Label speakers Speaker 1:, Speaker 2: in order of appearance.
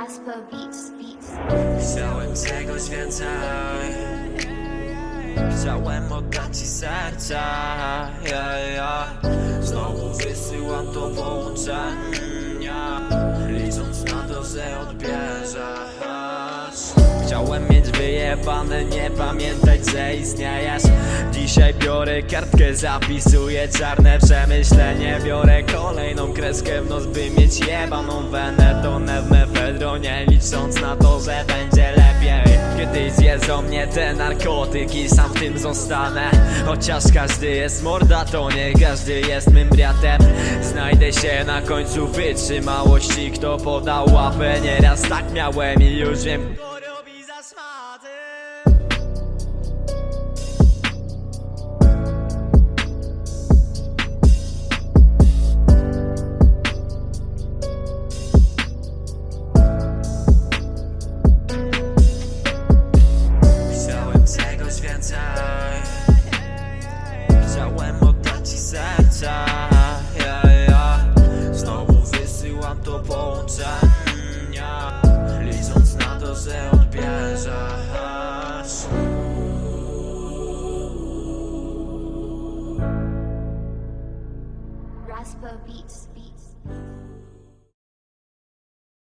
Speaker 1: Raspa Beats, Beats.
Speaker 2: Chciałem czegoś więcej. Chciałem oddać ci serca. Ja, ja. Znowu wysyłam to połączenia. Licząc na to, że odbierzesz. Chciałem mieć wyjebane, nie pamiętać, że istniejesz. Dzisiaj biorę kartkę, zapisuję czarne przemyślenie. Biorę kolejną kreskę w nos, by mieć jebaną wenę mefedronie, licząc na to, że będzie lepiej. Kiedyś zjedzą mnie te narkotyki, sam w tym zostanę. Chociaż każdy jest morda, to nie każdy jest mym bratem. Znajdę się na końcu wytrzymałości, kto podał łapę. Nieraz tak miałem i już wiem, połączenia Licząc na to, że odbierzesz
Speaker 1: Raspa Beats, Beats.